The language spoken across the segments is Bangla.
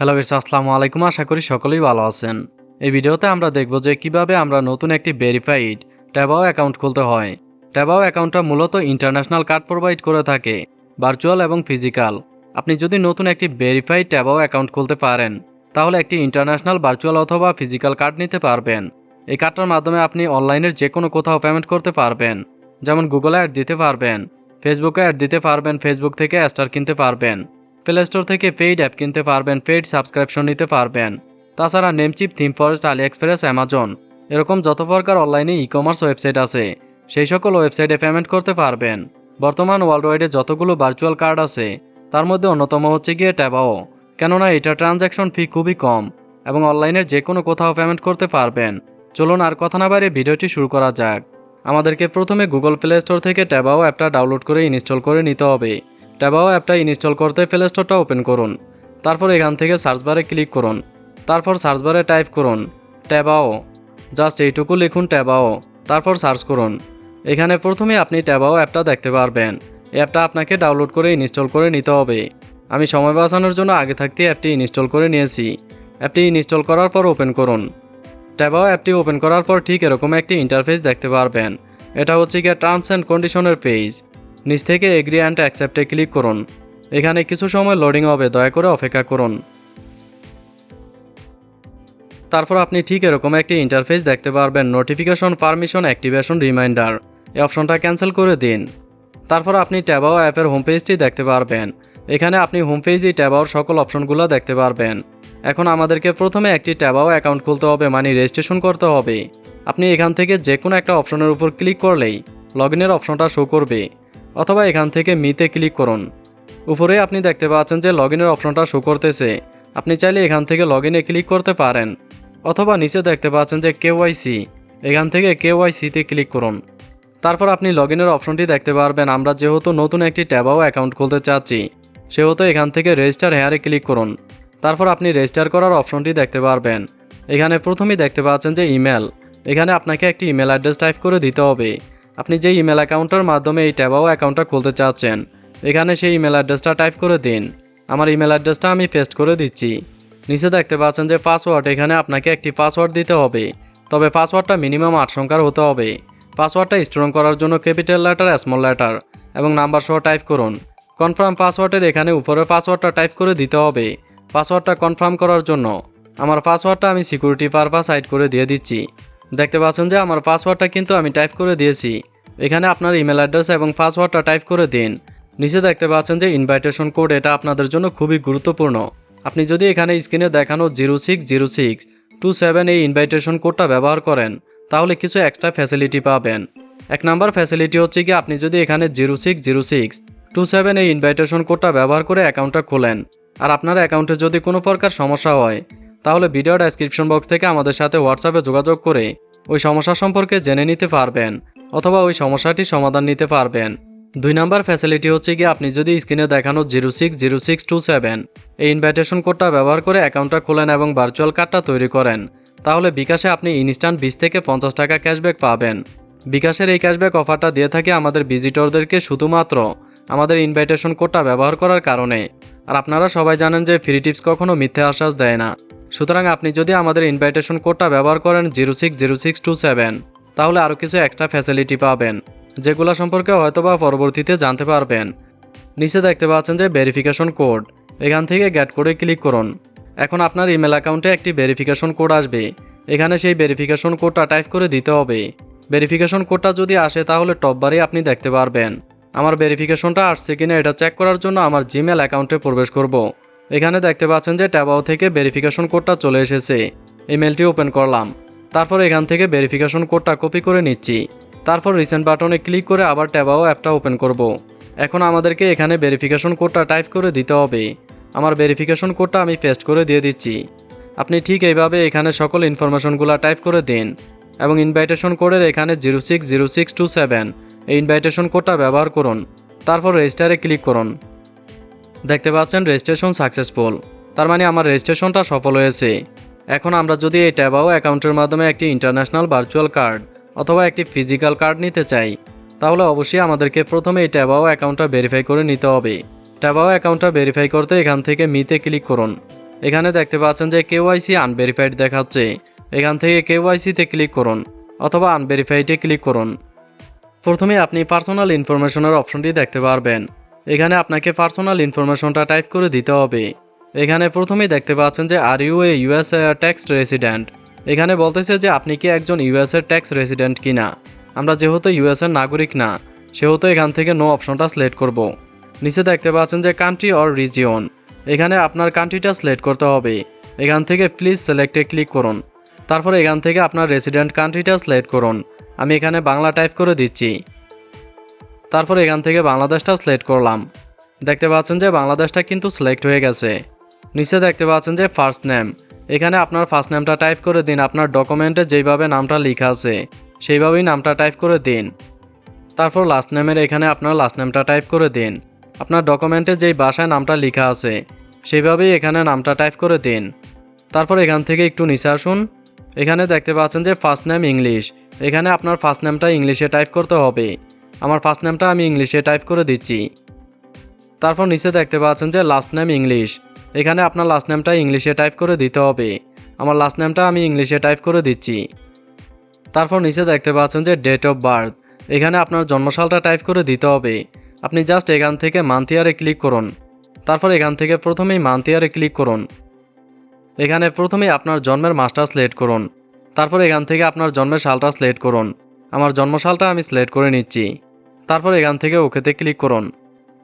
হ্যালো বিরস আসসালামু আলাইকুম। আশা করি সকলেই ভালো আছেন। এই ভিডিওতে আমরা দেখব যে কীভাবে আমরা নতুন একটি ভেরিফাইড ট্যাবাও অ্যাকাউন্ট খুলতে হয়। ট্যাবাও অ্যাকাউন্টটা মূলত ইন্টারন্যাশনাল কার্ড প্রোভাইড করে থাকে ভার্চুয়াল এবং ফিজিক্যাল আপনি যদি নতুন একটি ভেরিফাইড ট্যাবাও অ্যাকাউন্ট খুলতে পারেন, তাহলে একটি ইন্টারন্যাশনাল ভার্চুয়াল অথবা ফিজিক্যাল কার্ড নিতে পারবেন। এই কার্ডটার মাধ্যমে আপনি অনলাইনের যে কোনো কোথাও পেমেন্ট করতে পারবেন। যেমন গুগলে অ্যাড দিতে পারবেন ফেসবুকে অ্যাড দিতে পারবেন ফেসবুক থেকে স্টার কিনতে পারবেন। প্লে স্টোর থেকে পেইড অ্যাপ কিনতে পারবেন পেইড সাবস্ক্রিপশন নিতে পারবেন। তাছাড়া Namecheap theme forest AliExpress Amazon এরকম যত প্রকার অনলাইনে ই কমার্স ওয়েবসাইট আছে, সেই সকল ওয়েবসাইটে পেমেন্ট করতে পারবেন। বর্তমান ওয়ার্ল্ড ওয়াইডে যতগুলো ভার্চুয়াল কার্ড আছে, তার মধ্যে অন্যতম হচ্ছে গিয়ে ট্যাবাও কেননা এটা ট্রানজ্যাকশন ফি খুবই কম এবং অনলাইনের যে কোনো কোথাও পেমেন্ট করতে পারবেন। চলুন আর কথা না বাইরে ভিডিওটি শুরু করা যাক। আমাদেরকে প্রথমে গুগল প্লে স্টোর থেকে ট্যাবাও অ্যাপটা ডাউনলোড করে ইনস্টল করে নিতে হবে। ট্যাবাও অ্যাপটা ইনস্টল করতে প্লে স্টোরটা ওপেন করুন। তারপর এখান থেকে সার্চ বারে ক্লিক করুন। তারপর সার্চ বারে টাইপ করুন, ট্যাবাও। জাস্ট এইটুকু লিখুন, ট্যাবাও। তারপর সার্চ করুন। এখানে প্রথমে আপনি ট্যাবাও অ্যাপটা দেখতে পারবেন। অ্যাপটা আপনাকে ডাউনলোড করে ইনস্টল করে নিতে হবে। আমি সময় বাঁচানোর জন্য আগে থাকতে অ্যাপটি ইনস্টল করে নিয়েছি। অ্যাপটি ইনস্টল করার পর ওপেন করুন। ট্যাবাও অ্যাপটি ওপেন করার পর ঠিক এরকম একটি ইন্টারফেস দেখতে পারবেন। এটা হচ্ছে গিয়ে টার্মস অ্যান্ড কন্ডিশনের পেজ নিচ থেকে এগ্রি অ্যান্ড অ্যাকসেপ্টে ক্লিক করুন। এখানে কিছু সময় লোডিং হবে, দয়া করে অপেক্ষা করুন। তারপর আপনি ঠিক এরকম একটি ইন্টারফেস দেখতে পারবেন নোটিফিকেশন পারমিশন অ্যাক্টিভেশন রিমাইন্ডার এই অপশনটা ক্যান্সেল করে দিন। তারপর আপনি ট্যাবাও অ্যাপের হোম পেজটি দেখতে পারবেন। এখানে আপনি হোম পেজে ট্যাবাওর সকল অপশনগুলো দেখতে পারবেন। এখন আমাদেরকে প্রথমে একটি ট্যাবাও অ্যাকাউন্ট খুলতে হবে মানে রেজিস্ট্রেশন করতে হবে। আপনি এখান থেকে যে কোনো একটা অপশনের উপর ক্লিক করলেই লগ ইনের অপশনটা শো করবে। অথবা এখান থেকে মিতে ক্লিক করুন। উপরে আপনি দেখতে পাচ্ছেন যে লগ ইনের অপশনটা শো করতেছে। আপনি চাইলে এখান থেকে লগ ইনে ক্লিক করতে পারেন। অথবা নিচে দেখতে পাচ্ছেন যে কেওয়াইসি এখান থেকে কেওয়াইসিতে ক্লিক করুন। তারপর আপনি লগ ইনের অপশনটি দেখতে পারবেন। আমরা যেহেতু নতুন একটি ট্যাবাও অ্যাকাউন্ট খুলতে চাচ্ছি, সেহেতু এখান থেকে রেজিস্টার হেয়ারে ক্লিক করুন। তারপর আপনি রেজিস্টার করার অপশনটি দেখতে পারবেন। এখানে প্রথমেই দেখতে পাচ্ছেন যে ইমেল। এখানে আপনাকে একটি ইমেল অ্যাড্রেস টাইপ করে দিতে হবে। আপনি যে ইমেল অ্যাকাউন্টের মাধ্যমে এই ট্যাবাও অ্যাকাউন্টটা খুলতে চাচ্ছেন, এখানে সেই ইমেল অ্যাড্রেসটা টাইপ করে দিন। আমার ইমেল অ্যাড্রেসটা আমি পেস্ট করে দিচ্ছি। নিচে দেখতে পাচ্ছেন যে পাসওয়ার্ড এখানে আপনাকে একটি পাসওয়ার্ড দিতে হবে। তবে পাসওয়ার্ডটা মিনিমাম আট সংখ্যার হতে হবে। পাসওয়ার্ডটা স্ট্রং করার জন্য ক্যাপিটাল লেটার স্মল লেটার এবং নাম্বার সহ টাইপ করুন। কনফার্ম পাসওয়ার্ডের এখানে উপরে পাসওয়ার্ডটা টাইপ করে দিতে হবে। পাসওয়ার্ডটা কনফার্ম করার জন্য আমার পাসওয়ার্ডটা আমি সিকিউরিটি পারপাস সাইড করে দিয়ে দিচ্ছি। দেখতে পাচ্ছেন যে আমার পাসওয়ার্ডটা কিন্তু আমি টাইপ করে দিয়েছি। এখানে আপনার ইমেল অ্যাড্রেস এবং পাসওয়ার্ডটা টাইপ করে দিন। নিচে দেখতে পাচ্ছেন যে ইনভাইটেশন কোড এটা আপনাদের জন্য খুবই গুরুত্বপূর্ণ। আপনি যদি এখানে স্ক্রিনে দেখানো zero six zero six two seven এই ইনভাইটেশন কোডটা ব্যবহার করেন, তাহলে কিছু এক্সট্রা ফ্যাসিলিটি পাবেন। এক নাম্বার ফ্যাসিলিটি হচ্ছে কি আপনি যদি এখানে zero six zero six two seven এই ইনভাইটেশন কোডটা ব্যবহার করে অ্যাকাউন্টটা খোলেন। আর আপনার অ্যাকাউন্টে যদি কোনো প্রকার সমস্যা হয়, তাহলে ভিডিও ডেসক্রিপশন বক্স থেকে আমাদের সাথে হোয়াটসঅ্যাপে যোগাযোগ করে ওই সমস্যা সম্পর্কে জেনে নিতে পারবেন। অথবা ওই সমস্যাটি সমাধান নিতে পারবেন। দুই নাম্বার ফ্যাসিলিটি হচ্ছে কি আপনি যদি স্ক্রিনে দেখানো zero six zero six two seven এই ইনভাইটেশন কোডটা ব্যবহার করে অ্যাকাউন্টটা খোলেন এবং ভার্চুয়াল কার্ডটা তৈরি করেন। তাহলে বিকাশে আপনি ইনস্ট্যান্ট বিশ থেকে পঞ্চাশ টাকা ক্যাশব্যাক পাবেন। বিকাশের এই ক্যাশব্যাক অফারটা দিয়ে থাকে আমাদের ভিজিটরদেরকে শুধুমাত্র। আমাদের ইনভাইটেশন কোডটা ব্যবহার করার কারণে। আর আপনারা সবাই জানেন যে ফ্রি টিপস কখনো মিথ্যে আশ্বাস দেয় না। সুতরাং আপনি যদি আমাদের ইনভাইটেশন কোডটা ব্যবহার করেন zero six zero six two seven তাহলে আরও কিছু এক্সট্রা ফ্যাসিলিটি পাবেন, যেগুলো সম্পর্কে হয়তোবা পরবর্তীতে জানতে পারবেন। নিচে দেখতে পাচ্ছেন যে ভেরিফিকেশন কোড এখান থেকে গ্যাট কোডে ক্লিক করুন। এখন আপনার ইমেল অ্যাকাউন্টে একটি ভেরিফিকেশন কোড আসবে, এখানে সেই ভেরিফিকেশন কোডটা টাইপ করে দিতে হবে। ভেরিফিকেশন কোডটা যদি আসে তাহলে টপ বারে আপনি দেখতে পারবেন। আমার ভেরিফিকেশনটা আসছে কিনা এটা চেক করার জন্য আমার জিমেল অ্যাকাউন্টে প্রবেশ করব। এখানে দেখতে পাচ্ছেন যে ট্যাবাও থেকে ভেরিফিকেশন কোডটা চলে এসেছে। ইমেলটি ওপেন করলাম। তারপর এখান থেকে ভেরিফিকেশন কোডটা কপি করে নিচ্ছি। তারপর রিসেন্ট বাটনে ক্লিক করে আবার ট্যাবাও অ্যাপটা ওপেন করব। এখন আমাদেরকে এখানে ভেরিফিকেশন কোডটা টাইপ করে দিতে হবে। আমার ভেরিফিকেশন কোডটা আমি পেস্ট করে দিয়ে দিচ্ছি। আপনি ঠিক এইভাবে এখানে সকল ইনফরমেশনগুলো টাইপ করে দিন এবং ইনভাইটেশন কোডের এখানে zero six zero six two seven এই ইনভাইটেশন কোডটা ব্যবহার করুন। তারপর রেজিস্টারে ক্লিক করুন। দেখতে পাচ্ছেন রেজিস্ট্রেশন সাকসেসফুল তার মানে আমার রেজিস্ট্রেশনটা সফল হয়েছে। এখন আমরা যদি এই ট্যাবাও অ্যাকাউন্টের মাধ্যমে একটি ইন্টারন্যাশনাল ভার্চুয়াল কার্ড অথবা একটি ফিজিক্যাল কার্ড নিতে চাই, তাহলে অবশ্যই আমাদেরকে প্রথমে এই ট্যাবাও অ্যাকাউন্টটা ভেরিফাই করে নিতে হবে। ট্যাবাও অ্যাকাউন্টটা ভেরিফাই করতে এখান থেকে মিতে ক্লিক করুন। এখানে দেখতে পাচ্ছেন যে কেওয়াইসি আনভেরিফাইড দেখাচ্ছে। এখান থেকে কেওয়াইসিতে ক্লিক করুন অথবা আনভেরিফাইডে ক্লিক করুন। প্রথমে আপনি পার্সোনাল ইনফরমেশনের অপশনটি দেখতে পারবেন। এখানে আপনাকে পার্সোনাল ইনফরমেশনটা টাইপ করে দিতে হবে। এখানে প্রথমেই দেখতে পাচ্ছেন যে are you a US tax resident এখানে বলতেছে যে, আপনি কি একজন ইউএস এর ট্যাক্স রেসিডেন্ট কিনা? আমরা যেহেতু ইউএস এর নাগরিক না, সেহেতু এখান থেকে নো অপশনটা সিলেক্ট করব। নিচে দেখতে পাচ্ছেন যে কান্ট্রি অর রিজিয়ন এখানে আপনার কান্ট্রিটা সিলেক্ট করতে হবে। এখান থেকে প্লিজ সিলেক্টে ক্লিক করুন। তারপর এখান থেকে আপনার রেসিডেন্ট কান্ট্রিটা সিলেক্ট করুন। আমি এখানে বাংলা টাইপ করে দিচ্ছি। তারপর এখান থেকে বাংলাদেশটা সিলেক্ট করলাম। দেখতে পাচ্ছেন যে, বাংলাদেশটা কিন্তু সিলেক্ট হয়ে গেছে। নিচে দেখতে পাচ্ছেন যে ফার্স্ট নেম এখানে আপনার ফার্স্ট নেমটা টাইপ করে দিন, আপনার ডকুমেন্টে যেইভাবে নামটা লেখা আছে, সেইভাবেই নামটা টাইপ করে দিন। তারপর লাস্ট নেমের এখানে আপনার লাস্ট নেমটা টাইপ করে দিন। আপনার ডকুমেন্টে যেই ভাষায় নামটা লেখা আছে, সেইভাবেই এখানে নামটা টাইপ করে দিন। তারপর এখান থেকে একটু নিচে আসুন। এখানে দেখতে পাচ্ছেন যে ফার্স্ট নেম ইংলিশ এখানে আপনার ফার্স্ট নেমটা ইংলিশে টাইপ করতে হবে। আমার ফার্স্ট নেমটা আমি ইংলিশে টাইপ করে দিচ্ছি। তারপর নিচে দেখতে পাচ্ছেন যে লাস্ট নেম ইংলিশ এখানে আপনার লাস্ট নেমটা ইংলিশে টাইপ করে দিতে হবে। আমার লাস্ট নেমটা আমি ইংলিশে টাইপ করে দিচ্ছি। তারপর নিচে দেখতে পাচ্ছেন যে ডেট অফ বার্থ এখানে আপনার জন্মসালটা টাইপ করে দিতে হবে। আপনি জাস্ট এখান থেকে মান্থ ইয়ারে ক্লিক করুন। তারপর এখান থেকে প্রথমেই মান্থ ইয়ারে ক্লিক করুন। এখানে প্রথমেই আপনার জন্মের মাসটা সিলেক্ট করুন। তারপর এখান থেকে আপনার জন্মের সালটা সিলেক্ট করুন। আমার জন্মসালটা আমি সিলেক্ট করে নিচ্ছি। তারপর এখান থেকে ওকেতে ক্লিক করুন।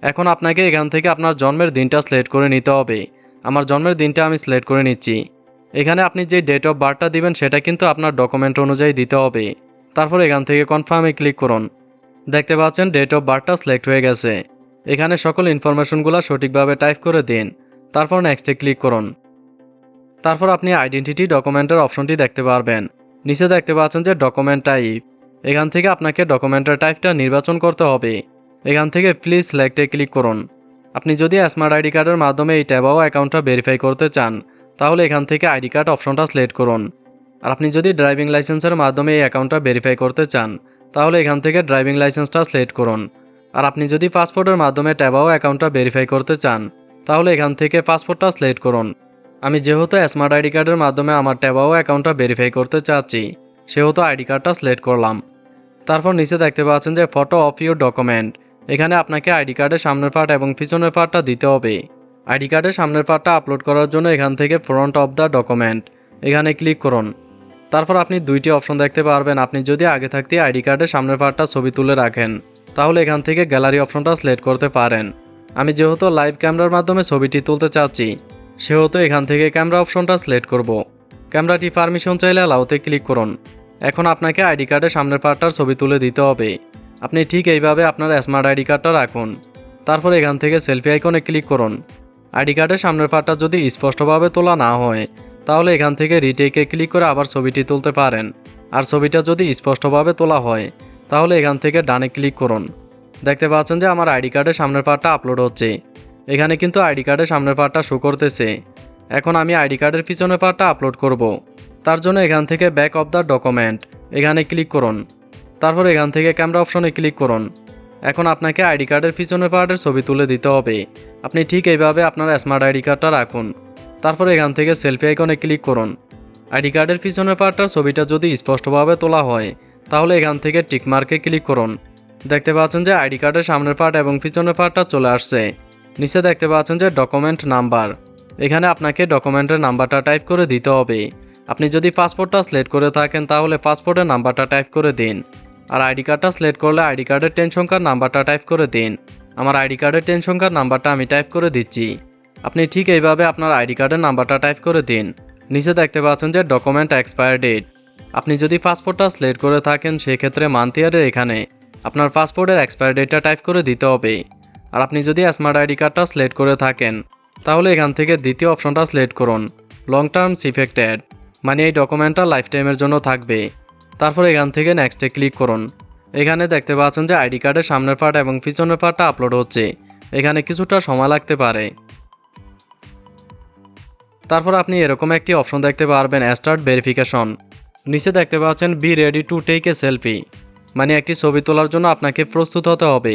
এখন আপনাকে এখান থেকে আপনার জন্মের দিনটা সিলেক্ট করে নিতে হবে। আমার জন্মের দিনটা আমি সিলেক্ট করে নিচ্ছি। এখানে আপনি যে ডেট অফ বার্থটা দিবেন, সেটা কিন্তু আপনার ডকুমেন্ট অনুযায়ী দিতে হবে। তারপর এখান থেকে কনফার্মে ক্লিক করুন। দেখতে পাচ্ছেন ডেট অফ বার্থটা সিলেক্ট হয়ে গেছে। এখানে সকল ইনফরমেশনগুলো সঠিকভাবে টাইপ করে দিন। তারপর নেক্সটে ক্লিক করুন। তারপর আপনি আইডেন্টিটি ডকুমেন্টের অপশনটি দেখতে পারবেন। নিচে দেখতে পাচ্ছেন যে ডকুমেন্ট টাইপ এখান থেকে আপনাকে ডকুমেন্টের টাইপটা নির্বাচন করতে হবে। এখান থেকে প্লিজ সিলেক্টে ক্লিক করুন। আপনি যদি স্মার্ট আইডি কার্ডের মাধ্যমে এই ট্যাবাও অ্যাকাউন্টটা ভেরিফাই করতে চান, তাহলে এখান থেকে আইডি কার্ড অপশনটা সিলেক্ট করুন। আর আপনি যদি ড্রাইভিং লাইসেন্সের মাধ্যমে এই অ্যাকাউন্টটা ভেরিফাই করতে চান, তাহলে এখান থেকে ড্রাইভিং লাইসেন্সটা সিলেক্ট করুন। আর আপনি যদি পাসপোর্টের মাধ্যমে ট্যাবাও অ্যাকাউন্টটা ভেরিফাই করতে চান, তাহলে এখান থেকে পাসপোর্টটা সিলেক্ট করুন। আমি যেহেতু স্মার্ট আইডি কার্ডের মাধ্যমে আমার ট্যাবাও অ্যাকাউন্টটা ভেরিফাই করতে চাচ্ছি, সেহেতু আইডি কার্ডটা সিলেক্ট করলাম। তারপর নিচে দেখতে পাচ্ছেন যে ফটো অফ ইউর ডকুমেন্ট এখানে আপনাকে আইডি কার্ডের সামনের পার্ট এবং পিছনের পার্টটা দিতে হবে। আইডি কার্ডের সামনের পার্টটা আপলোড করার জন্য এখান থেকে ফ্রন্ট অফ দ্য ডকুমেন্ট এখানে ক্লিক করুন। তারপর আপনি দুইটি অপশন দেখতে পারবেন। আপনি যদি আগে থাকতে আইডি কার্ডের সামনের পার্টটা ছবি তুলে রাখেন, তাহলে এখান থেকে গ্যালারি অপশনটা সিলেক্ট করতে পারেন। আমি যেহেতু লাইভ ক্যামেরার মাধ্যমে ছবিটি তুলতে চাচ্ছি, সেহেতু এখান থেকে ক্যামেরা অপশনটা সিলেক্ট করব। ক্যামেরাটি পারমিশন চাইলে অ্যালাউতে ক্লিক করুন। এখন আপনাকে আইডি কার্ডের সামনের পার্টটার ছবি তুলে দিতে হবে। আপনি ঠিক এইভাবে আপনার স্মার্ট আইডি কার্ডটা রাখুন। তারপর এখান থেকে সেলফি আইকনে ক্লিক করুন। আইডি কার্ডের সামনের পার্টটা যদি স্পষ্টভাবে তোলা না হয়, তাহলে এখান থেকে রিটেকে ক্লিক করে আবার ছবিটি তুলতে পারেন। আর ছবিটা যদি স্পষ্টভাবে তোলা হয়, তাহলে এখান থেকে ডানে ক্লিক করুন। দেখতে পাচ্ছেন যে আমার আইডি কার্ডের সামনের পার্টটা আপলোড হচ্ছে। এখানে কিন্তু আইডি কার্ডের সামনের পার্টটা শো করতেছে। এখন আমি আইডি কার্ডের পিছনের পার্টটা আপলোড করব। তার জন্য এখান থেকে ব্যাক অফ দ্য ডকুমেন্ট এখানে ক্লিক করুন। তারপর এখান থেকে ক্যামেরা অপশনে ক্লিক করুন। এখন আপনাকে আইডি কার্ডের পিছনের পার্টের ছবি তুলে দিতে হবে। আপনি ঠিক এইভাবে আপনার স্মার্ট আইডি কার্ডটা রাখুন। তারপর এখান থেকে সেলফি আইকনে ক্লিক করুন। আইডি কার্ডের পিছনের পার্টটার ছবিটা যদি স্পষ্টভাবে তোলা হয়, তাহলে এখান থেকে টিকমার্কে ক্লিক করুন। দেখতে পাচ্ছেন যে আইডি কার্ডের সামনের পার্ট এবং পিছনের পার্টটা চলে আসছে। নিচে দেখতে পাচ্ছেন যে ডকুমেন্ট নাম্বার। এখানে আপনাকে ডকুমেন্টের নাম্বারটা টাইপ করে দিতে হবে। আপনি যদি পাসপোর্টটা সিলেক্ট করে থাকেন, তাহলে পাসপোর্টের নাম্বারটা টাইপ করে দিন। আর আইডি কার্ডটা সিলেক্ট করলে আইডি কার্ডের টেন সংখ্যার নাম্বারটা টাইপ করে দিন। আমার আইডি কার্ডের টেন সংখ্যার নাম্বারটা আমি টাইপ করে দিচ্ছি। আপনি ঠিক এইভাবে আপনার আইডি কার্ডের নাম্বারটা টাইপ করে দিন। নিচে দেখতে পাচ্ছেন যে ডকুমেন্ট এক্সপায়ার ডেট। আপনি যদি পাসপোর্টটা সিলেক্ট করে থাকেন, সেক্ষেত্রে মান্থ ইয়ারের এখানে আপনার পাসপোর্টের এক্সপায়ার ডেটটা টাইপ করে দিতে হবে। আর আপনি যদি স্মার্ট আইডি কার্ডটা সিলেক্ট করে থাকেন, তাহলে এখান থেকে দ্বিতীয় অপশনটা সিলেক্ট করুন। লং টার্মস ইফেক্টেড মানে এই ডকুমেন্টটা লাইফ টাইমের জন্য থাকবে। তারপর এখান থেকে নেক্সটে ক্লিক করুন। এখানে দেখতে পাচ্ছেন যে আইডি কার্ডের সামনের পার্ট এবং পিছনের পার্টটা আপলোড হচ্ছে। এখানে কিছুটা সময় লাগতে পারে। তারপর আপনি এরকম একটি অপশন দেখতে পারবেন স্টার্ট ভেরিফিকেশন নিচে দেখতে পাচ্ছেন be ready to take a selfie মানে একটি ছবি তোলার জন্য আপনাকে প্রস্তুত হতে হবে।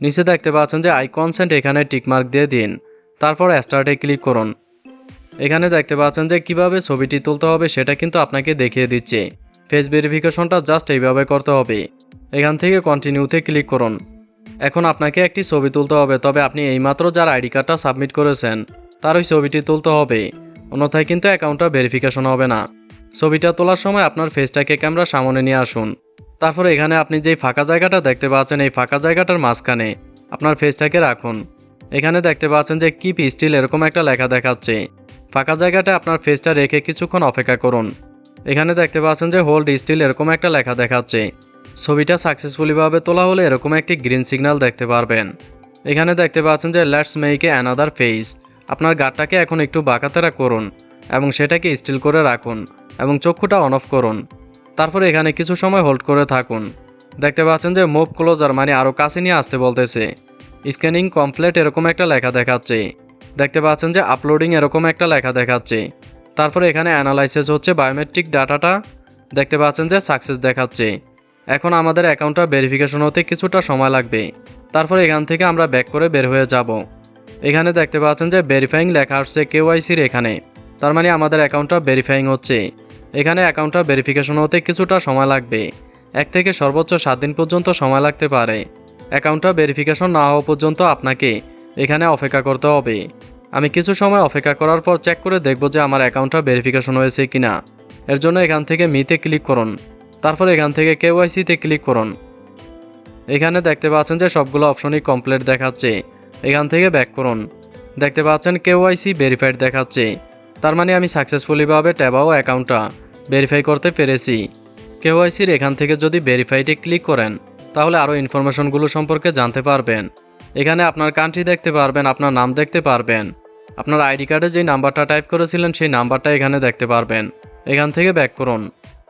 নিচে দেখতে পাচ্ছেন যে আই কনসেন্ট এখানে টিকমার্ক দিয়ে দিন। তারপর স্টার্টে ক্লিক করুন। এখানে দেখতে পাচ্ছেন যে, কীভাবে ছবিটি তুলতে হবে সেটা কিন্তু আপনাকে দেখিয়ে দিচ্ছে। ফেস ভেরিফিকেশনটা জাস্ট এইভাবে করতে হবে। এখান থেকে কন্টিনিউতে ক্লিক করুন। এখন আপনাকে একটি ছবি তুলতে হবে, তবে আপনি এইমাত্র যার আইডি কার্ডটা সাবমিট করেছেন, তার ওই ছবিটি তুলতে হবে। অন্যথায় কিন্তু অ্যাকাউন্টটা ভেরিফিকেশন হবে না। ছবিটা তোলার সময় আপনার ফেসটাকে ক্যামেরা সামনে নিয়ে আসুন। তারপর এখানে আপনি যেই ফাঁকা জায়গাটা দেখতে পাচ্ছেন, এই ফাঁকা জায়গাটার মাঝখানে আপনার ফেসটাকে রাখুন। এখানে দেখতে পাচ্ছেন যে কিপ স্টিল এরকম একটা লেখা দেখাচ্ছে। ফাঁকা জায়গাটা আপনার ফেসটা রেখে কিছুক্ষণ অপেক্ষা করুন। এখানে দেখতে পাচ্ছেন যে হোল্ড স্টিল এরকম একটা লেখা দেখাচ্ছে। ছবিটা সাকসেসফুলিভাবে তোলা হলে এরকম একটি গ্রিন সিগন্যাল দেখতে পারবেন। এখানে দেখতে পাচ্ছেন যে লেটস মেইকে অ্যানাদার ফেস। আপনার গাটটাকে এখন একটু বাঁকাতেরা করুন এবং সেটাকে স্টিল করে রাখুন এবং চক্ষুটা অন অফ করুন। তারপর এখানে কিছু সময় হোল্ড করে থাকুন। দেখতে পাচ্ছেন যে মুভ ক্লোজার মানে আরও কাছে নিয়ে আসতে বলতেছে। স্ক্যানিং কমপ্লিট এরকম একটা লেখা দেখাচ্ছে। দেখতে পাচ্ছেন যে আপলোডিং এরকম একটা লেখা দেখাচ্ছে। তারপরে এখানে অ্যানালাইসিস হচ্ছে বায়োমেট্রিক ডাটাটা দেখতে পাচ্ছেন যে সাকসেস দেখাচ্ছে। এখন আমাদের অ্যাকাউন্টটা ভেরিফিকেশন হতে কিছুটা সময় লাগবে। তারপরে এখান থেকে আমরা ব্যাক করে বের হয়ে যাব। এখানে দেখতে পাচ্ছেন যে ভেরিফাইং লেখা আসছে কেওয়াইসির এখানে। তার মানে আমাদের অ্যাকাউন্টটা ভেরিফাইং হচ্ছে। এখানে অ্যাকাউন্টটা ভেরিফিকেশন হতে কিছুটা সময় লাগবে। এক থেকে সর্বোচ্চ সাত দিন পর্যন্ত সময় লাগতে পারে। অ্যাকাউন্টটা ভেরিফিকেশন না হওয়া পর্যন্ত আপনাকে এখানে অপেক্ষা করতে হবে। আমি কিছু সময় অপেক্ষা করার পর চেক করে দেখব যে আমার অ্যাকাউন্টটা ভেরিফিকেশন হয়েছে কিনা। এর জন্য এখান থেকে মিতে ক্লিক করুন। তারপর এখান থেকে কেওয়াইসিতে ক্লিক করুন। এখানে দেখতে পাচ্ছেন যে সবগুলো অপশনই কমপ্লিট দেখাচ্ছে। এখান থেকে ব্যাক করুন। দেখতে পাচ্ছেন কেওয়াইসি ভেরিফাইড দেখাচ্ছে। তার মানে আমি সাকসেসফুলিভাবে ট্যাবাও অ্যাকাউন্টটা ভেরিফাই করতে পেরেছি। কেওয়াইসির এখান থেকে যদি ভেরিফাইটে ক্লিক করেন, তাহলে আরও ইনফরমেশনগুলো সম্পর্কে জানতে পারবেন। এখানে আপনার কান্ট্রি দেখতে পারবেন, আপনার নাম দেখতে পারবেন। আপনার আইডি কার্ডে যে নাম্বারটা টাইপ করেছিলেন, সেই নাম্বারটা এখানে দেখতে পারবেন। এখান থেকে ব্যাক করুন।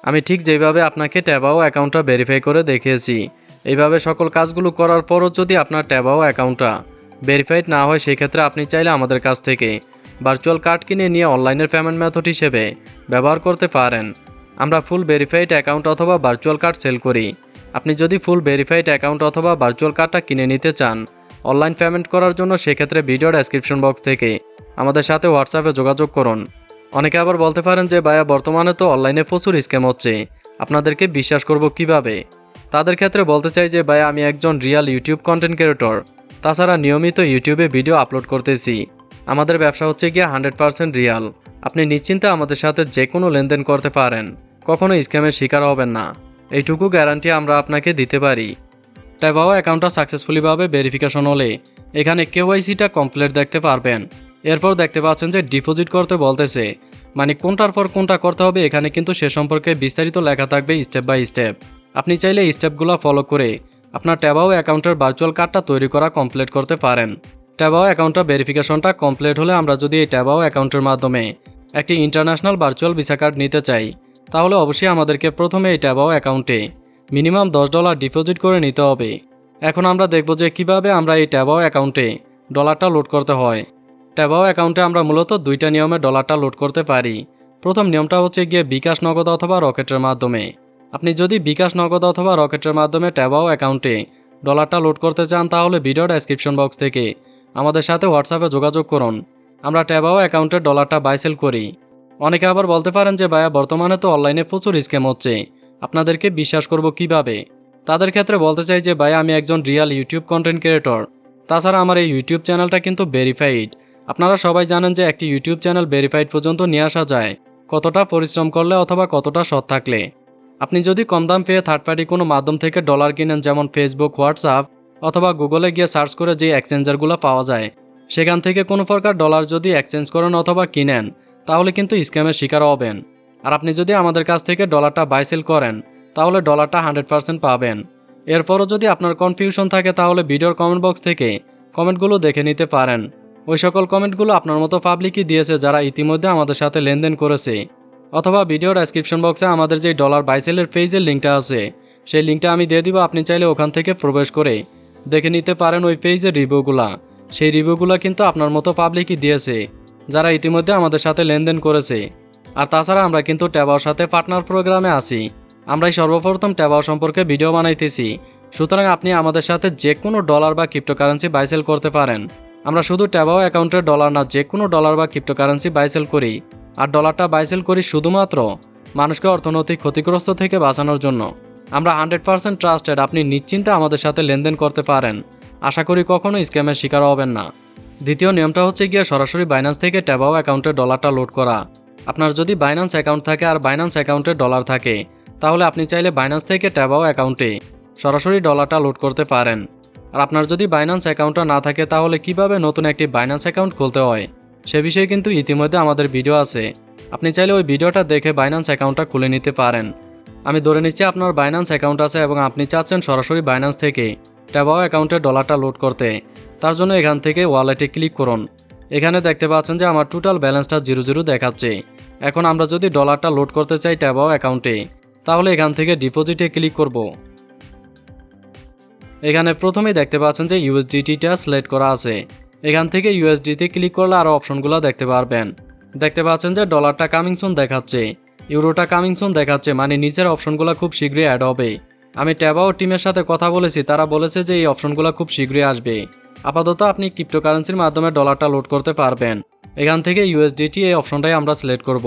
আমি ঠিক যেভাবে আপনাকে ট্যাবাও অ্যাকাউন্টটা ভেরিফাই করে দেখিয়েছি। এইভাবে সকল কাজগুলো করার পরও যদি আপনার ট্যাবাও অ্যাকাউন্টটা ভেরিফাইড না হয় সেই ক্ষেত্রে আপনি চাইলে আমাদের কাছ থেকে ভার্চুয়াল কার্ড কিনে নিয়ে অনলাইনের পেমেন্ট মেথড হিসেবে ব্যবহার করতে পারেন। আমরা ফুল ভেরিফাইড অ্যাকাউন্ট অথবা ভার্চুয়াল কার্ড সেল করি। আপনি যদি ফুল ভেরিফাইড অ্যাকাউন্ট অথবা ভার্চুয়াল কার্ডটা কিনে নিতে চান অনলাইন পেমেন্ট করার জন্য সেক্ষেত্রে ভিডিও ডেসক্রিপশন বক্স থেকে আমাদের সাথে হোয়াটসঅ্যাপে যোগাযোগ করুন। অনেকে আবার বলতে পারেন যে, ভাইয়া, বর্তমানে তো অনলাইনে প্রচুর স্ক্যাম হচ্ছে। আপনাদেরকে বিশ্বাস করব কীভাবে? তাদের ক্ষেত্রে বলতে চাই যে, ভাইয়া, আমি একজন রিয়াল ইউটিউব কন্টেন্ট ক্রিয়েটর তাছাড়া নিয়মিত ইউটিউবে ভিডিও আপলোড করতেছি। আমাদের ব্যবসা হচ্ছে গিয়ে হান্ড্রেড পার্সেন্ট রিয়াল আপনি নিশ্চিন্তে আমাদের সাথে যে কোনো লেনদেন করতে পারেন। কখনো স্ক্যামের শিকার হবেন না। এইটুকু গ্যারান্টি আমরা আপনাকে দিতে পারি। ট্যাবাও অ্যাকাউন্টটা সাকসেসফুলিভাবে ভেরিফিকেশন হলে। এখানে কেওয়াইসিটা কমপ্লিট দেখতে পারবেন। এরপর দেখতে পাচ্ছেন যে ডিপোজিট করতে বলতেছে। মানে কোনটার পর কোনটা করতে হবে এখানে কিন্তু সে সম্পর্কে বিস্তারিত লেখা থাকবে স্টেপ বাই স্টেপ আপনি চাইলে স্টেপগুলো ফলো করে আপনার ট্যাবাও অ্যাকাউন্টের ভার্চুয়াল কার্ডটা তৈরি করা কমপ্লিট করতে পারেন। ট্যাবাও অ্যাকাউন্টটা ভেরিফিকেশনটা কমপ্লিট হলে আমরা যদি এই ট্যাবাও অ্যাকাউন্টের মাধ্যমে একটি ইন্টারন্যাশনাল ভার্চুয়াল ভিসা কার্ড নিতে চাই, তাহলে অবশ্যই আমাদেরকে প্রথমে এই ট্যাবাও অ্যাকাউন্টে মিনিমাম দশ ডলার ডিপোজিট করে নিতে হবে। এখন আমরা দেখব যে কীভাবে আমরা এই ট্যাবাও অ্যাকাউন্টে ডলারটা লোড করতে হয়। ট্যাবাও অ্যাকাউন্টে আমরা মূলত দুইটা নিয়মে ডলারটা লোড করতে পারি। প্রথম নিয়মটা হচ্ছে গিয়ে বিকাশ নগদ অথবা রকেটের মাধ্যমে। আপনি যদি বিকাশ নগদ অথবা রকেটের মাধ্যমে ট্যাবাও অ্যাকাউন্টে ডলারটা লোড করতে চান, তাহলে ভিডিও ডেসক্রিপশন বক্স থেকে আমাদের সাথে হোয়াটসঅ্যাপে যোগাযোগ করুন। আমরা ট্যাবাও অ্যাকাউন্টের ডলারটা বাইসেল করি। অনেকে আবার বলতে পারেন যে, ভাইয়া, বর্তমানে তো অনলাইনে প্রচুর স্ক্যাম হচ্ছে। আপনাদেরকে বিশ্বাস করব কীভাবে? তাদের ক্ষেত্রে বলতে চাই যে, ভাই, আমি একজন রিয়াল ইউটিউব কন্টেন্ট ক্রিয়েটর তাছাড়া আমার এই ইউটিউব চ্যানেলটা কিন্তু ভেরিফাইড আপনারা সবাই জানেন যে, একটি ইউটিউব চ্যানেল ভেরিফাইড পর্যন্ত নিয়ে আসা যায়। কতটা পরিশ্রম করলে অথবা কতটা সৎ থাকলে। আপনি যদি কম দাম পেয়ে থার্ড পার্টি কোনো মাধ্যম থেকে ডলার কিনেন, যেমন ফেসবুক হোয়াটসঅ্যাপ অথবা গুগলে গিয়ে সার্চ করে যে এক্সচেঞ্জারগুলো পাওয়া যায়, সেখান থেকে কোনো প্রকার ডলার যদি এক্সচেঞ্জ করেন অথবা কিনেন, তাহলে কিন্তু স্ক্যামের শিকার হবেন। আর আপনি যদি আমাদের কাছ থেকে ডলারটা বাইসেল করেন, তাহলে ডলারটা হান্ড্রেড পার্সেন্ট পাবেন। এরপরও যদি আপনার কনফিউশন থাকে, তাহলে ভিডিওর কমেন্ট বক্স থেকে কমেন্টগুলো দেখে নিতে পারেন। ওই সকল কমেন্টগুলো আপনার মতো পাবলিকই দিয়েছে যারা ইতিমধ্যে আমাদের সাথে লেনদেন করেছে। অথবা ভিডিও ডেসক্রিপশন বক্সে আমাদের যে ডলার বাইসেলের পেজের লিঙ্কটা আছে, সেই লিঙ্কটা আমি দিয়ে দিব, আপনি চাইলে ওখান থেকে প্রবেশ করে দেখে নিতে পারেন ওই পেজের রিভিউগুলা সেই রিভিউগুলো কিন্তু আপনার মতো পাবলিকই দিয়েছে, যারা ইতিমধ্যে আমাদের সাথে লেনদেন করেছে। আর তাছাড়া আমরা কিন্তু ট্যাবাওর সাথে পার্টনার প্রোগ্রামে আছি। আমরাই সর্বপ্রথম ট্যাবাও সম্পর্কে ভিডিও বানাইতেছি। সুতরাং আপনি আমাদের সাথে যে কোনো ডলার বা ক্রিপ্টোকারেন্সি বাইসেল করতে পারেন। আমরা শুধু ট্যাবাও অ্যাকাউন্টের ডলার না যে কোনো ডলার বা ক্রিপ্টোকারেন্সি বাইসেল করি। আর ডলারটা বাইসেল করি শুধুমাত্র মানুষকে অর্থনৈতিক ক্ষতিগ্রস্ত থেকে বাঁচানোর জন্য। আমরা হান্ড্রেড পার্সেন্ট ট্রাস্টেড আপনি নিশ্চিন্তে আমাদের সাথে লেনদেন করতে পারেন। আশা করি কখনো স্ক্যামের শিকার হবেন না। দ্বিতীয় নিয়মটা হচ্ছে গিয়ে সরাসরি বাইন্যান্স থেকে ট্যাবাও অ্যাকাউন্টে ডলারটা লোড করা। আপনার যদি বাইন্যান্স অ্যাকাউন্ট থাকে আর বাইন্যান্স অ্যাকাউন্টে ডলার থাকে, তাহলে আপনি চাইলে বাইন্যান্স থেকে ট্যাবাও অ্যাকাউন্টে সরাসরি ডলারটা লোড করতে পারেন। আর আপনার যদি বাইন্যান্স অ্যাকাউন্টটা না থাকে, তাহলে কীভাবে নতুন একটি বাইন্যান্স অ্যাকাউন্ট খুলতে হয়, সে বিষয়ে কিন্তু ইতিমধ্যে আমাদের ভিডিও আছে। আপনি চাইলে ওই ভিডিওটা দেখে বাইন্যান্স অ্যাকাউন্টটা খুলে নিতে পারেন। আমি ধরে নিচ্ছি আপনার বাইন্যান্স অ্যাকাউন্ট আছে এবং আপনি চাচ্ছেন সরাসরি বাইন্যান্স থেকে ট্যাবাও অ্যাকাউন্টে ডলারটা লোড করতে। তার জন্য এখান থেকে ওয়ালেটে ক্লিক করুন। এখানে দেখতে পাচ্ছেন যে আমার টোটাল ব্যালেন্সটা জিরো জিরো দেখাচ্ছে। এখন আমরা যদি ডলারটা লোড করতে চাই ট্যাবাও অ্যাকাউন্টে তাহলে এখান থেকে ডিপোজিটে ক্লিক করব। এখানে প্রথমেই দেখতে পাচ্ছেন যে ইউএসডিটিটা সিলেক্ট করা আছে। এখান থেকে ইউএসডিতে ক্লিক করলে আরও অপশনগুলো দেখতে পারবেন। দেখতে পাচ্ছেন যে ডলারটা কামিং সুন দেখাচ্ছে। ইউরোটা কামিং সুন দেখাচ্ছে মানে নিচের অপশনগুলো খুব শীঘ্রই অ্যাড হবে। আমি ট্যাবাও টিমের সাথে কথা বলেছি, তারা বলেছে যে এই অপশনগুলো খুব শীঘ্রই আসবে। আপাতত আপনি ক্রিপ্টোকারেন্সির মাধ্যমে ডলারটা লোড করতে পারবেন। এখান থেকে ইউএসডিটি এই অপশনটাই আমরা সিলেক্ট করব।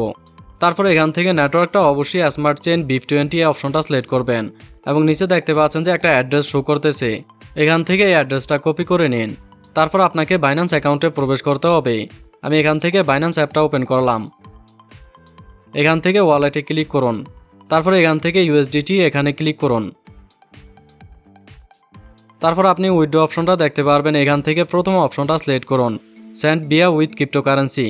তারপর এখান থেকে নেটওয়ার্কটা অবশ্যই স্মার্ট চেন বিফ টোয়েন্টি এই অপশনটা সিলেক্ট করবেন এবং নিচে দেখতে পাচ্ছেন যে একটা অ্যাড্রেস শো করতেছে। এখান থেকে এই অ্যাড্রেসটা কপি করে নিন। তারপর আপনাকে বাইন্যান্স অ্যাকাউন্টে প্রবেশ করতে হবে। আমি এখান থেকে বাইন্যান্স অ্যাপটা ওপেন করলাম। এখান থেকে ওয়ালেটে ক্লিক করুন। তারপর এখান থেকে ইউএসডিটি এখানে ক্লিক করুন। তারপর আপনি উইথড্র অপশনটা দেখতে পারবেন, এখান থেকে প্রথম অপশনটা সিলেক্ট করুন সেন্ড বিয়া উইথ ক্রিপ্টোকারেন্সি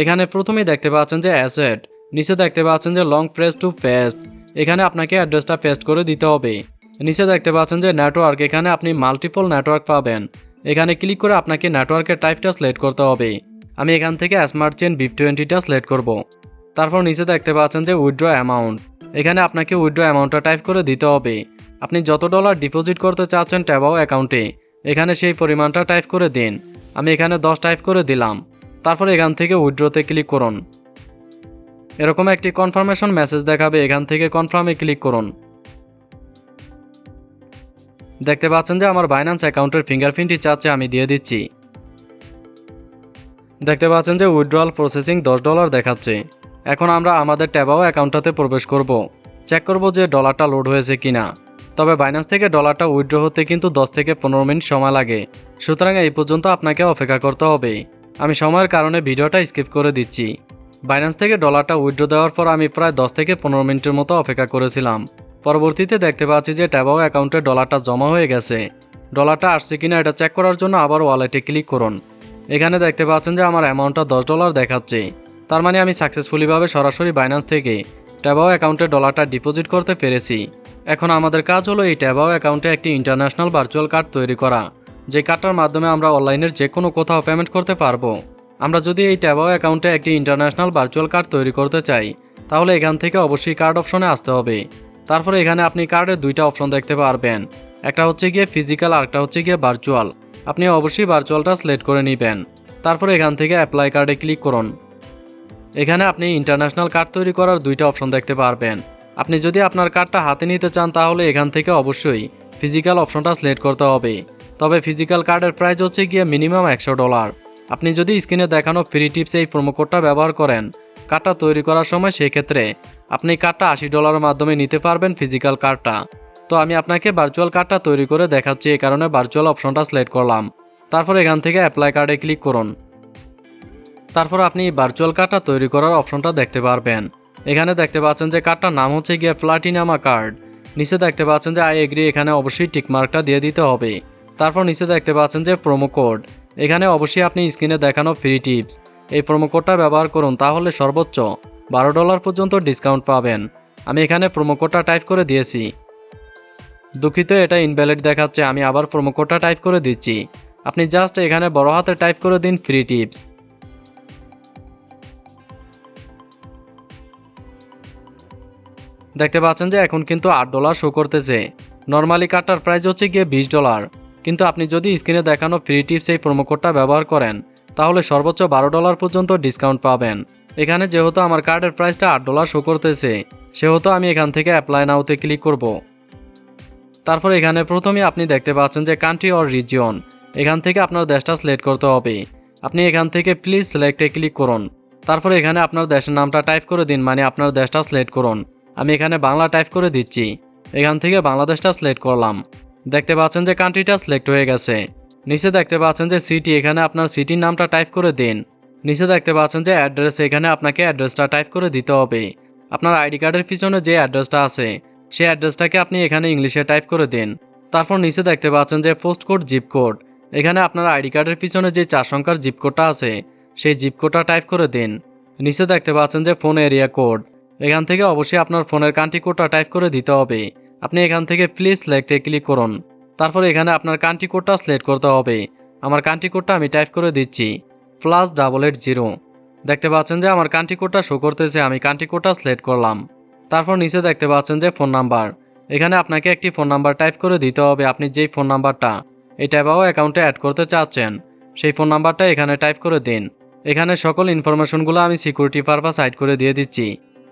এখানে প্রথমেই দেখতে পাচ্ছেন যে অ্যাসেট নিচে দেখতে পাচ্ছেন যে লং প্রেস টু পেস্ট এখানে আপনাকে অ্যাড্রেসটা পেস্ট করে দিতে হবে। নিচে দেখতে পাচ্ছেন যে নেটওয়ার্ক এখানে আপনি মাল্টিপল নেটওয়ার্ক পাবেন। এখানে ক্লিক করে আপনাকে নেটওয়ার্কের টাইপটা সিলেক্ট করতে হবে। আমি এখান থেকে স্মার্ট চেন বিপ টোয়েন্টিটা সিলেক্ট করব। তারপর নিচে দেখতে পাচ্ছেন যে উইথড্র অ্যামাউন্ট এখানে আপনাকে উইথড্র অ্যামাউন্টটা টাইপ করে দিতে হবে। আপনি যত ডলার ডিপোজিট করতে চাচ্ছেন ট্যাবাও অ্যাকাউন্টে এখানে সেই পরিমাণটা টাইপ করে দিন। আমি এখানে দশ টাইপ করে দিলাম। তারপর এখান থেকে উইথড্রতে ক্লিক করুন। এরকম একটি কনফার্মেশন মেসেজ দেখাবে, এখান থেকে কনফার্মে ক্লিক করুন। দেখতে পাচ্ছেন যে আমার বাইন্যান্স অ্যাকাউন্টের ফিঙ্গারপ্রিন্টটি চাচ্ছে, আমি দিয়ে দিচ্ছি। দেখতে পাচ্ছেন যে উইথড্রয়াল প্রসেসিং দশ ডলার দেখাচ্ছে। এখন আমরা আমাদের ট্যাবাও অ্যাকাউন্টটাতে প্রবেশ করব। চেক করব যে ডলারটা লোড হয়েছে কিনা। তবে বাইন্যান্স থেকে ডলারটা উইথড্র হতে কিন্তু দশ থেকে পনেরো মিনিট সময় লাগে। সুতরাং এই পর্যন্ত আপনাকে অপেক্ষা করতে হবে। আমি সময়ের কারণে ভিডিওটা স্কিপ করে দিচ্ছি। বাইন্যান্স থেকে ডলারটা উইথড্র দেওয়ার পর আমি প্রায় দশ থেকে পনেরো মিনিটের মতো অপেক্ষা করেছিলাম। পরবর্তীতে দেখতে পাচ্ছি যে ট্যাবাও অ্যাকাউন্টে ডলারটা জমা হয়ে গেছে। ডলারটা আসছে কিনা এটা চেক করার জন্য আবার ওয়ালেটে ক্লিক করুন। এখানে দেখতে পাচ্ছেন যে আমার অ্যামাউন্টটা দশ ডলার দেখাচ্ছে। তার মানে আমি সাকসেসফুলিভাবে সরাসরি বাইন্যান্স থেকে ট্যাবাও অ্যাকাউন্টে ডলারটা ডিপোজিট করতে পেরেছি। এখন আমাদের কাজ হলো এই ট্যাবাও অ্যাকাউন্টে একটি ইন্টারন্যাশনাল ভার্চুয়াল কার্ড তৈরি করা, যে কার্ডটার মাধ্যমে আমরা অনলাইনের যে কোনো কোথাও পেমেন্ট করতে পারব। আমরা যদি এই ট্যাবাও অ্যাকাউন্টে একটি ইন্টারন্যাশনাল ভার্চুয়াল কার্ড তৈরি করতে চাই, তাহলে এখান থেকে অবশ্যই কার্ড অপশনে আসতে হবে। তারপরে এখানে আপনি কার্ডের দুইটা অপশন দেখতে পারবেন। একটা হচ্ছে গিয়ে ফিজিক্যাল আর একটা হচ্ছে গিয়ে ভার্চুয়াল আপনি অবশ্যই ভার্চুয়ালটা সিলেক্ট করে নেবেন। তারপরে এখান থেকে অ্যাপ্লাই কার্ডে ক্লিক করুন। এখানে আপনি ইন্টারন্যাশনাল কার্ড তৈরি করার দুইটা অপশন দেখতে পারবেন। আপনি যদি আপনার কার্ডটা হাতে নিতে চান, তাহলে এখান থেকে অবশ্যই ফিজিক্যাল অপশনটা সিলেক্ট করতে হবে। তবে ফিজিক্যাল কার্ডের প্রাইস হচ্ছে গিয়ে মিনিমাম একশো ডলার আপনি যদি স্ক্রিনে দেখানো ফ্রি টিপস এই কোডটা ব্যবহার করেন কার্ডটা তৈরি করার সময় সেই ক্ষেত্রে আপনি কার্ডটা আশি ডলারের মাধ্যমে নিতে পারবেন ফিজিক্যাল কার্ডটা তো আমি আপনাকে ভার্চুয়াল কার্ডটা তৈরি করে দেখাচ্ছি, এই কারণে ভার্চুয়াল অপশনটা সিলেক্ট করলাম। তারপর এখান থেকে অ্যাপ্লাই কার্ডে ক্লিক করুন। তারপর আপনি ভার্চুয়াল কার্ডটা তৈরি করার অপশনটা দেখতে পারবেন। এখানে দেখতে পাচ্ছেন যে কার্ডটার নাম হচ্ছে গিয়ে প্লাটিনামা কার্ড নিচে দেখতে পাচ্ছেন যে আই এগ্রি এখানে অবশ্যই টিকমার্কটা দিয়ে দিতে হবে। তারপর নিচে দেখতে পাচ্ছেন যে প্রোমো কোড এখানে অবশ্যই আপনি স্ক্রিনে দেখানো ফ্রি টিপস এই প্রোমো কোডটা ব্যবহার করুন তাহলে সর্বোচ্চ বারো ডলার পর্যন্ত ডিসকাউন্ট পাবেন। আমি এখানে প্রোমো কোডটা টাইপ করে দিয়েছি। দুঃখিত, এটা ইনভ্যালিড দেখাচ্ছে, আমি আবার প্রোমো কোডটা টাইপ করে দিচ্ছি। আপনি জাস্ট এখানে বড় হাতে টাইপ করে দিন ফ্রি টিপস দেখতে পাচ্ছেন যে এখন কিন্তু আট ডলার শো করতেছে। নর্মালি কার্ডটার প্রাইস হচ্ছে গিয়ে বিশ ডলার কিন্তু আপনি যদি স্ক্রিনে দেখানো ফ্রি টিপস এই কোডটা ব্যবহার করেন, তাহলে সর্বোচ্চ বারো ডলার পর্যন্ত ডিসকাউন্ট পাবেন। এখানে যেহেতু আমার কার্ডের প্রাইসটা আট ডলার শো করতেছে, সেহেতু আমি এখান থেকে অ্যাপ্লাই নাওতে ক্লিক করব। তারপর এখানে প্রথমে আপনি দেখতে পাচ্ছেন যে কান্ট্রি অর রিজিয়ন এখান থেকে আপনার দেশটা সিলেক্ট করতে হবে। আপনি এখান থেকে প্লিজ সিলেক্টে ক্লিক করুন। তারপর এখানে আপনার দেশের নামটা টাইপ করে দিন মানে আপনার দেশটা সিলেক্ট করুন। এখানে বাংলা টাইপ করে দিচ্ছি। এখান থেকে বাংলাদেশটা সিলেক্ট করলাম। দেখতে পাচ্ছেন যে কান্ট্রিটা সিলেক্ট হয়ে গেছে। নিচে দেখতে পাচ্ছেন যে সিটি এখানে আপনার সিটির নামটা টাইপ করে দিন। নিচে দেখতে পাচ্ছেন যে অ্যাড্রেস এখানে আপনাকে অ্যাড্রেসটা টাইপ করে দিতে হবে। আপনার আইডি কার্ডের পিছনে যে অ্যাড্রেসটা আছে, সেই অ্যাড্রেসটাকে আপনি এখানে ইংলিশে টাইপ করে দিন। তারপর নিচে দেখতে পাচ্ছেন যে পোস্ট কোড জিপ কোড এখানে আপনার আইডি কার্ডের পিছনে যে চার সংখ্যার জিপ কোডটা আছে, সেই জিপ কোডটা টাইপ করে দিন। নিচে দেখতে পাচ্ছেন যে ফোন এরিয়া কোড এখান থেকে অবশ্যই আপনার ফোনের কান্ট্রি কোডটা টাইপ করে দিতে হবে। আপনি এখান থেকে প্লিজ সিলেক্টে ক্লিক করুন। তারপর এখানে আপনার কান্ট্রি কোডটা সিলেক্ট করতে হবে। আমার কান্ট্রি কোডটা আমি টাইপ করে দিচ্ছি। প্লাস ডাবল এইট জিরো দেখতে পাচ্ছেন যে আমার কান্ট্রি কোডটা শো করতেছে, আমি কান্ট্রি কোডটা সিলেক্ট করলাম। তারপর নিচে দেখতে পাচ্ছেন যে ফোন নাম্বার এখানে আপনাকে একটি ফোন নাম্বার টাইপ করে দিতে হবে, আপনি যেই ফোন নাম্বারটা এই ট্যাবাও অ্যাকাউন্টে অ্যাড করতে চাচ্ছেন, সেই ফোন নাম্বারটা এখানে টাইপ করে দিন। এখানে সকল ইনফরমেশনগুলো আমি সিকিউরিটি পারপাস সাইড করে দিয়ে দিচ্ছি।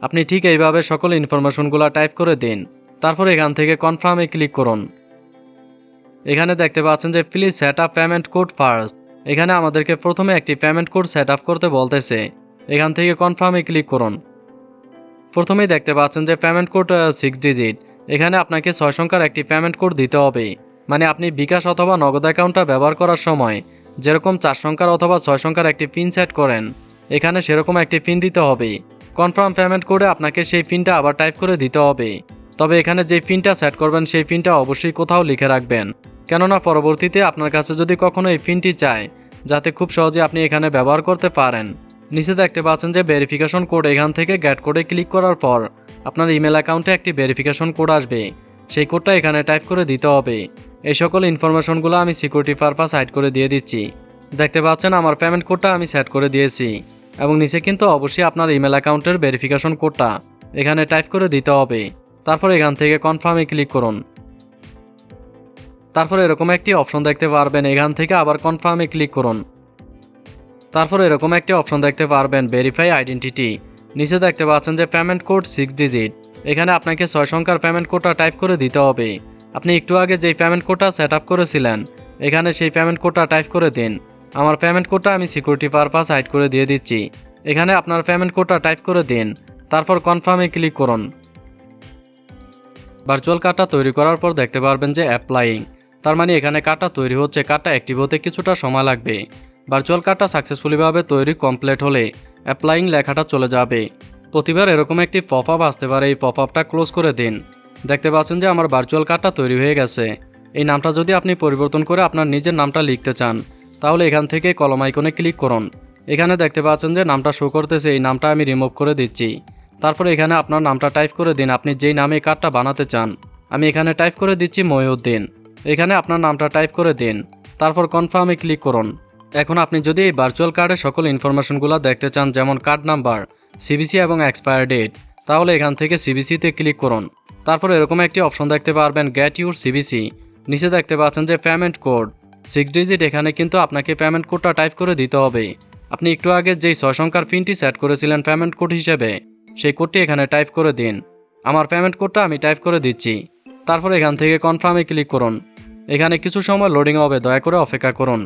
আপনি ঠিক এইভাবে সকল ইনফরমেশনগুলো টাইপ করে দিন। তারপর এখান থেকে কনফার্মে ক্লিক করুন। এখানে দেখতে পাচ্ছেন যে please set up payment code first এখানে আমাদেরকে প্রথমে একটি পেমেন্ট কোড সেট আপ করতে বলতেছে। এখান থেকে কনফার্মে ক্লিক করুন। প্রথমেই দেখতে পাচ্ছেন যে পেমেন্ট কোড সিক্স ডিজিট এখানে আপনাকে ছয় সংখ্যার একটি পেমেন্ট কোড দিতে হবে। মানে আপনি বিকাশ অথবা নগদ অ্যাকাউন্টটা ব্যবহার করার সময় যেরকম চার সংখ্যার অথবা ছয় সংখ্যার একটি পিন সেট করেন, এখানে সেরকম একটি পিন দিতে হবে। কনফার্ম পেমেন্ট করে আপনাকে সেই পিনটা আবার টাইপ করে দিতে হবে। তবে এখানে যে পিনটা সেট করবেন সেই পিনটা অবশ্যই কোথাও লিখে রাখবেন। কেননা পরবর্তীতে আপনার কাছে যদি কখনো এই পিনটি চায়, যাতে খুব সহজে আপনি এখানে ব্যবহার করতে পারেন। নিচে দেখতে পাচ্ছেন যে ভেরিফিকেশন কোড এখান থেকে গ্যাট কোডে ক্লিক করার পর আপনার ইমেল অ্যাকাউন্টে একটি ভেরিফিকেশন কোড আসবে। সেই কোডটা এখানে টাইপ করে দিতে হবে। এই সকল ইনফরমেশনগুলো আমি সিকিউরিটি পারপাস হাইড করে দিয়ে দিচ্ছি। দেখতে পাচ্ছেন আমার পেমেন্ট কোডটা আমি সেট করে দিয়েছি। এবং নিচে কিন্তু অবশ্যই আপনার ইমেল অ্যাকাউন্টের ভেরিফিকেশন কোডটা এখানে টাইপ করে দিতে হবে। তারপর এখান থেকে কনফার্মে ক্লিক করুন। তারপর এরকম একটি অপশন দেখতে পারবেন। এখান থেকে আবার কনফার্মে ক্লিক করুন। তারপর এরকম একটি অপশন দেখতে পারবেন ভেরিফাই আইডেন্টিটি নিচে দেখতে পাচ্ছেন যে পেমেন্ট কোড সিক্স ডিজিট এখানে আপনাকে ছয় সংখ্যার পেমেন্ট কোডটা টাইপ করে দিতে হবে। আপনি একটু আগে যেই পেমেন্ট কোডটা সেট আপ করেছিলেন, এখানে সেই পেমেন্ট কোডটা টাইপ করে দিন। আমার পেমেন্ট কোডটা আমি সিকিউরিটি পারপাস হাইড করে দিয়ে দিচ্ছি। এখানে আপনার পেমেন্ট কোডটা টাইপ করে দিন, তারপর কনফার্মে ক্লিক করুন। ভার্চুয়াল কার্ডটা তৈরি করার পর দেখতে পারবেন যে অ্যাপ্লাইং তার মানে এখানে কার্ডটা তৈরি হচ্ছে কার্ডটা অ্যাক্টিভ হতে কিছুটা সময় লাগবে। ভার্চুয়াল কার্ডটা সাকসেসফুলিভাবে তৈরি কমপ্লিট হলে অ্যাপ্লাইং লেখাটা চলে যাবে। প্রতিবার এরকম একটি পপ আপ আসতে পারে, এই পপ আপটা ক্লোজ করে দিন। দেখতে পাচ্ছেন যে আমার ভার্চুয়াল কার্ডটা তৈরি হয়ে গেছে। এই নামটা যদি আপনি পরিবর্তন করে আপনার নিজের নামটা লিখতে চান তাহলে এখান থেকে কলম আইকনে ক্লিক করুন। এখানে দেখতে পাচ্ছেন যে নামটা শো করতেছে, এই নামটা আমি রিমুভ করে দিচ্ছি। তারপর এখানে আপনার নামটা টাইপ করে দিন, আপনি যেই নামে কার্ডটা বানাতে চান। আমি এখানে টাইপ করে দিচ্ছি মহিউদ্দিন। এখানে আপনার নামটা টাইপ করে দিন। তারপর কনফার্মে ক্লিক করুন। এখন আপনি যদি এই ভার্চুয়াল কার্ডের সকল ইনফরমেশনগুলো দেখতে চান, যেমন কার্ড নাম্বার সিবিসি এবং এক্সপায়ার ডেট তাহলে এখান থেকে সিবিসিতে ক্লিক করুন। তারপর এরকম একটি অপশন দেখতে পারবেন গেট ইউর সিবিসি নিচে দেখতে পাচ্ছেন যে পেমেন্ট কোড সিক্স ডিজিট এখানে কিন্তু আপনাকে পেমেন্ট কোডটা টাইপ করে দিতে হবে। আপনি একটু আগে যেই ছয় সংখ্যার পিনটি সেট করেছিলেন পেমেন্ট কোড হিসেবে, সেই কোডটি এখানে টাইপ করে দিন। আমার পেমেন্ট কোডটা আমি টাইপ করে দিচ্ছি। তারপর এখান থেকে কনফার্মে ক্লিক করুন। এখানে কিছু সময় লোডিং হবে, দয়া করে অপেক্ষা করুন।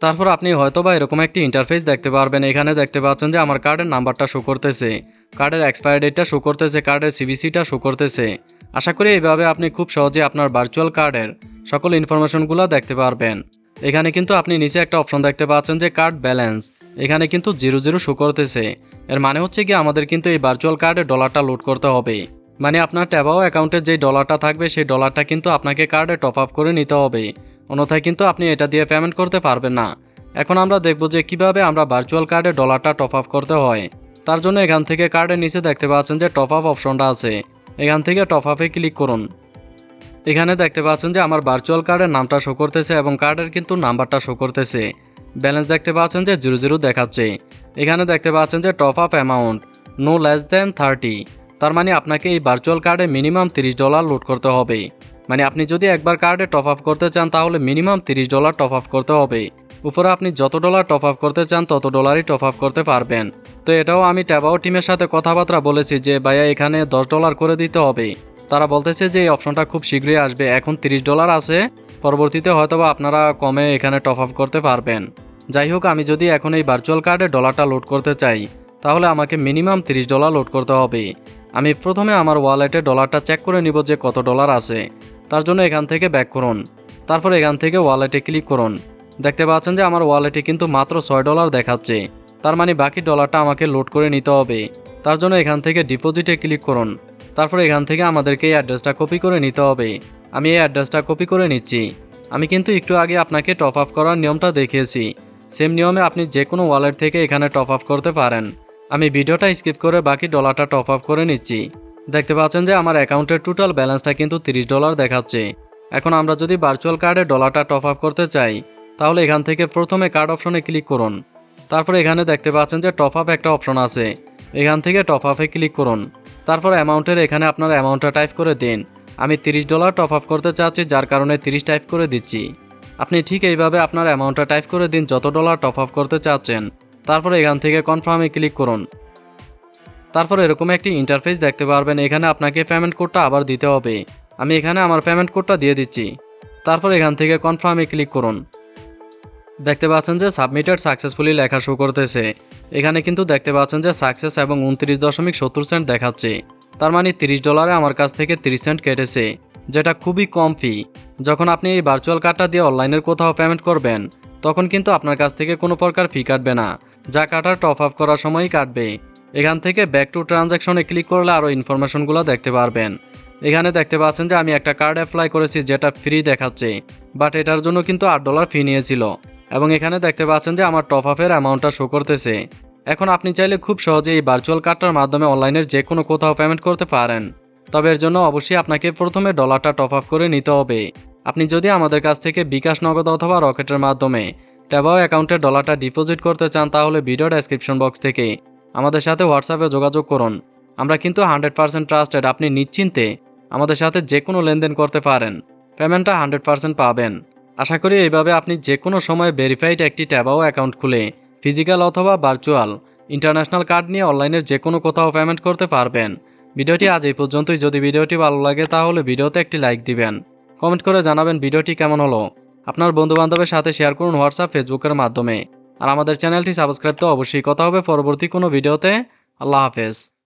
তারপর আপনি হয়তো বা এরকম একটি ইন্টারফেস দেখতে পারবেন। এখানে দেখতে পাচ্ছেন যে আমার কার্ডের নাম্বারটা শো করতেছে। কার্ডের এক্সপায়ার ডেটটা শো করতেছে কার্ডের সিবিসিটা শো করতেছে। আশা করি এইভাবে আপনি খুব সহজে আপনার ভার্চুয়াল কার্ডের সকল ইনফরমেশনগুলো দেখতে পারবেন। এখানে কিন্তু আপনি নিচে একটা অপশন দেখতে পাচ্ছেন যে কার্ড ব্যালেন্স এখানে কিন্তু জিরো জিরো শো করতেছে। এর মানে হচ্ছে কি আমাদের কিন্তু এই ভার্চুয়াল কার্ডে ডলারটা লোড করতে হবে। মানে আপনার ট্যাবাও অ্যাকাউন্টে যে ডলারটা থাকবে, সেই ডলারটা কিন্তু আপনাকে কার্ডে টপ আপ করে নিতে হবে। অন্যথায় কিন্তু আপনি এটা দিয়ে পেমেন্ট করতে পারবেন না। এখন আমরা দেখব যে কীভাবে আমরা ভার্চুয়াল কার্ডে ডলারটা টপ আপ করতে হয়। তার জন্য এখান থেকে কার্ডের নিচে দেখতে পাচ্ছেন যে টপ আপ অপশনটা আছে। এখান থেকে টপ আপে ক্লিক করুন। এখানে দেখতে পাচ্ছেন যে আমার ভার্চুয়াল কার্ডের নামটা শো করতেছে এবং কার্ডের কিন্তু নাম্বারটা শো করতেছে। ব্যালেন্স দেখতে পাচ্ছেন যে জিরো জিরো দেখাচ্ছে। এখানে দেখতে পাচ্ছেন যে top up amount no less than thirty তার মানে আপনাকে এই ভার্চুয়াল কার্ডে মিনিমাম তিরিশ ডলার লোড করতে হবে। মানে আপনি যদি একবার কার্ডে টপ আপ করতে চান, তাহলে মিনিমাম তিরিশ ডলার টপ আপ করতে হবে। উপরে আপনি যত ডলার টপ আপ করতে চান, তত ডলারই টপ আপ করতে পারবেন। তো এটাও আমি ট্যাবাও টিমের সাথে কথাবার্তা বলেছি যে, ভাইয়া, এখানে দশ ডলার করে দিতে হবে। তারা বলতেছে যে, এই অপশনটা খুব শীঘ্রই আসবে। এখন তিরিশ ডলার আছে। পরবর্তীতে হয়তোবা আপনারা কমে এখানে টপ আপ করতে পারবেন। যাই হোক, আমি যদি এখন এই ভার্চুয়াল কার্ডে ডলারটা লোড করতে চাই, তাহলে আমাকে মিনিমাম তিরিশ ডলার লোড করতে হবে। আমি প্রথমে আমার ওয়ালেটে ডলারটা চেক করে নিব যে কত ডলার আছে। তার জন্য এখান থেকে ব্যাক করুন। তারপর এখান থেকে ওয়ালেটে ক্লিক করুন। দেখতে পাচ্ছেন যে আমার ওয়ালেটে কিন্তু মাত্র ছয় ডলার দেখাচ্ছে। তার মানে বাকি ডলারটা আমাকে লোড করে নিতে হবে। তার জন্য এখান থেকে ডিপোজিটে ক্লিক করুন। তারপর এখান থেকে আমাদেরকে এই অ্যাড্রেসটা কপি করে নিতে হবে। আমি এই অ্যাড্রেসটা কপি করে নিচ্ছি। আমি কিন্তু একটু আগে আপনাকে টপ আপ করার নিয়মটা দেখিয়েছি। সেম নিয়মে আপনি যে কোনো ওয়ালেট থেকে এখানে টপ আপ করতে পারেন। আমি ভিডিওটা স্কিপ করে বাকি ডলারটা টপ আপ করে নিচ্ছি। দেখতে পাচ্ছেন যে আমার অ্যাকাউন্টের টোটাল ব্যালেন্সটা কিন্তু তিরিশ ডলার দেখাচ্ছে। এখন আমরা যদি ভার্চুয়াল কার্ডে ডলারটা টপ আপ করতে চাই তাহলে এখান থেকে প্রথমে কার্ড অপশনে ক্লিক করুন। তারপর এখানে দেখতে পাচ্ছেন যে টপ আপ একটা অপশন আছে। এখান থেকে টপ আপে ক্লিক করুন। তারপর অ্যামাউন্টের এখানে আপনার অ্যামাউন্টটা টাইপ করে দিন। আমি তিরিশ ডলার টপ আপ করতে চাচ্ছি, যার কারণে তিরিশ টাইপ করে দিচ্ছি। আপনি ঠিক এইভাবে আপনার অ্যামাউন্টটা টাইপ করে দিন, যত ডলার টপ আপ করতে চাচ্ছেন। তারপর এখান থেকে কনফার্মে ক্লিক করুন। তারপর এরকম একটি ইন্টারফেস দেখতে পারবেন, এখানে আপনাকে পেমেন্ট কোডটা আবার দিতে হবে। আমি এখানে আমার পেমেন্ট কোডটা দিয়ে দিচ্ছি। তারপর এখান থেকে কনফার্মে ক্লিক করুন। দেখতে পাচ্ছেন যে সাবমিটেড সাকসেসফুলি লেখা শো করতেছে। এখানে কিন্তু দেখতে পাচ্ছেন যে সাকসেস এবং উনত্রিশ দশমিক সত্তর সেন্ট দেখাচ্ছে। তার মানে তিরিশ ডলারে আমার কাছ থেকে তিরিশ সেন্ট কেটেছে, যেটা খুবই কম ফি যখন আপনি এই ভার্চুয়াল কার্ডটা দিয়ে অনলাইনের কোথাও পেমেন্ট করবেন, তখন কিন্তু আপনার কাছ থেকে কোনো প্রকার ফি কাটবে না, যা কাটার টপ আপ করার সময়ই কাটবে। এখান থেকে ব্যাক টু ট্রানজ্যাকশনে ক্লিক করলে আরও ইনফরমেশনগুলো দেখতে পারবেন। এখানে দেখতে পাচ্ছেন যে আমি একটা কার্ড অ্যাপ্লাই করেছি, যেটা ফ্রি দেখাচ্ছে বাট এটার জন্য কিন্তু আট ডলার ফি নিয়েছিল। এবং এখানে দেখতে পাচ্ছেন যে আমার টপ আপের অ্যামাউন্টটা শো করতেছে। এখন আপনি চাইলে খুব সহজে এই ভার্চুয়াল কার্ডটার মাধ্যমে অনলাইনের যে কোনো কোথাও পেমেন্ট করতে পারেন। তবে এর জন্য অবশ্যই আপনাকে প্রথমে ডলারটা টপ আপ করে নিতে হবে। আপনি যদি আমাদের কাছ থেকে বিকাশ নগদ অথবা রকেটের মাধ্যমে ট্যাবাও অ্যাকাউন্টে ডলারটা ডিপোজিট করতে চান, তাহলে ভিডিও ডেসক্রিপশন বক্স থেকে আমাদের সাথে হোয়াটসঅ্যাপে যোগাযোগ করুন। আমরা কিন্তু হান্ড্রেড পার্সেন্ট ট্রাস্টেড আপনি নিশ্চিন্তে আমাদের সাথে যে কোনো লেনদেন করতে পারেন। পেমেন্টটা হান্ড্রেড পার্সেন্ট পাবেন। আশা করি এইভাবে আপনি যে কোনো সময় ভেরিফাইড একটি ট্যাবাও অ্যাকাউন্ট খুলে ফিজিক্যাল অথবা ভার্চুয়াল ইন্টারন্যাশনাল কার্ড নিয়ে অনলাইনের যে কোনো কোথাও পেমেন্ট করতে পারবেন। ভিডিওটি আজ এই পর্যন্তই। যদি ভিডিওটি ভালো লাগে তাহলে ভিডিওতে একটি লাইক দিবেন। কমেন্ট করে জানাবেন ভিডিওটি কেমন হলো। আপনার বন্ধুবান্ধবের সাথে শেয়ার করুন হোয়াটসঅ্যাপ ফেসবুকের মাধ্যমে। আর আমাদের চ্যানেলটি সাবস্ক্রাইব তো অবশ্যই। কথা হবে পরবর্তী কোনো ভিডিওতে। আল্লাহ হাফেজ।